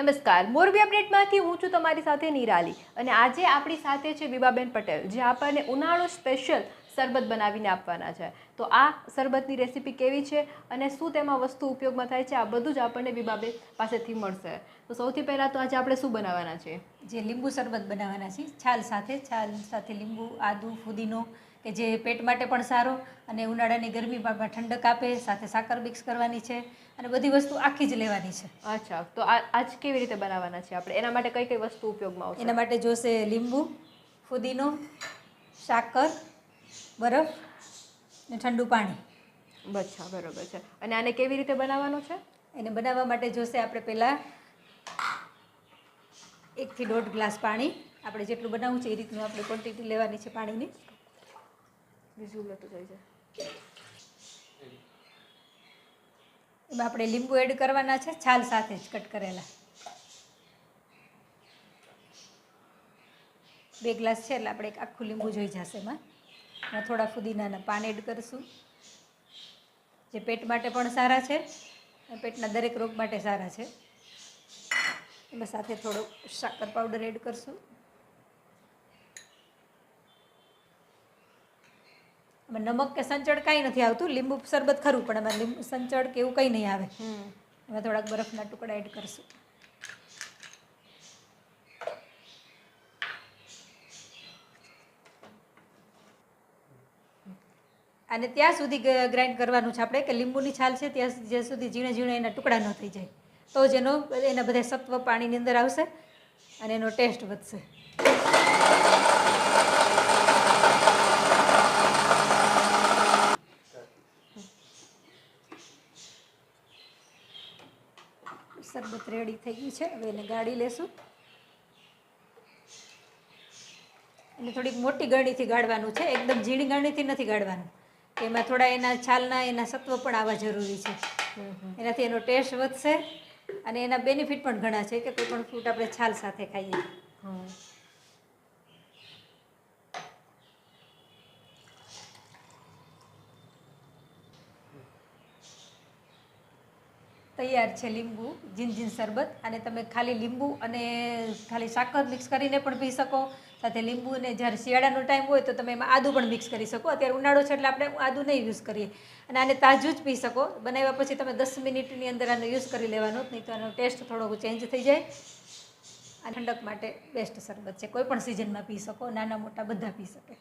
નમસ્કાર, મોરબી અપડેટમાંથી હું છું તમારી સાથે નિરાલી. અને આજે આપણી સાથે છે વિભાબેન પટેલ, જે આપણને ઉનાળો સ્પેશિયલ શરબત બનાવીને આપવાના છે. તો આ શરબતની રેસીપી કેવી છે અને શું તેમાં વસ્તુ ઉપયોગમાં થાય છે આ બધું જ આપણને બીબાબે પાસેથી મળશે. તો સૌથી પહેલાં તો આજે આપણે શું બનાવવાના છે જે લીંબુ શરબત બનાવવાના છે છાલ સાથે છાલ સાથે લીંબુ આદુ ફુદીનો કે જે પેટ માટે પણ સારો અને ઉનાળાની ગરમીમાં પણ ઠંડક આપે સાથે સાકર મિક્સ કરવાની છે અને બધી વસ્તુ આખી જ લેવાની છે. અચ્છા. તો આ આજ કેવી રીતે બનાવવાના છે આપણે? એના માટે કઈ કઈ વસ્તુ ઉપયોગમાં આવશે? એના માટે જોશે લીંબુ ફુદીનો સાકર બરફ ને ઠંડુ પાણી. અચ્છા બરોબર છે. અને આને કેવી રીતે બનાવવાનું છે? એને બનાવવા માટે જોશે આપણે પહેલાં એકથી દોઢ ગ્લાસ પાણી આપણે જેટલું બનાવવું છે એ રીતનું આપણે ક્વોન્ટિટી લેવાની છે પાણીની. બીજું લેતું જાય છે. એમાં આપણે લીંબુ એડ કરવાના છે છાલ સાથે જ કટ કરેલા. બે ગ્લાસ છે એટલે આપણે એક આખું લીંબુ જોઈ જશે એમાં. એમાં થોડા ફુદીનાના પાન એડ કરીશું. જે પેટ માટે પણ સારા છે પેટના દરેક રોગ માટે સારા છે. એમાં સાથે થોડો સાકર પાવડર એડ કરશું. એમાં નમક કે સંચળ કાંઈ નથી આવતું લીંબુ શરબત ખરું પણ એમાં લીંબુ સંચળ કે એવું કંઈ નહીં આવે. એમાં થોડાક બરફના ટુકડા એડ કરશું. અને ત્યાં સુધી ગ્રાઇન્ડ કરવાનું છે આપણે, કે લીંબુની છાલ છે ત્યાં જ્યાં સુધી ઝીણે ઝીણે એના ટુકડા ન થઈ જાય. તો જ એનો, એના બધા સત્વ પાણીની અંદર આવશે અને એનો ટેસ્ટ વધશે. શરબત રેડી થઈ ગયું છે. હવે એને ગાળી લેશું. એને થોડીક મોટી ગરણીથી ગાળવાનું છે. એકદમ ઝીણી ગરણીથી નથી ગાળવાનું. એમાં થોડા એના છાલના એના સત્વ પણ આવવા જરૂરી છે. એનાથી એનો ટેસ્ટ વધશે અને એના બેનિફિટ પણ ઘણા છે કે કોઈ પણ ફ્રૂટ આપણે છાલ સાથે ખાઈએ. તૈયાર છે લીંબુ જીન જીન શરબત અને તમે ખાલી લીંબુ અને ખાલી સાકર મિક્સ કરીને પણ પી શકો. સાથે લીંબુ અને જ્યારે શિયાળાનો ટાઈમ હોય તો તમે એમાં આદું પણ મિક્સ કરી શકો. અત્યારે ઉનાળો છે એટલે આપણે આદુ નહીં યુઝ કરીએ. અને આને તાજું જ પી શકો. બનાવ્યા પછી તમે દસ મિનિટની અંદર આનો યુઝ કરી લેવાનો, નહીં તો આનો ટેસ્ટ થોડોક ચેન્જ થઈ જાય. આ ઠંડક માટે બેસ્ટ શરબત છે. કોઈ પણ સિઝનમાં પી શકો, નાના મોટા બધા પી શકે.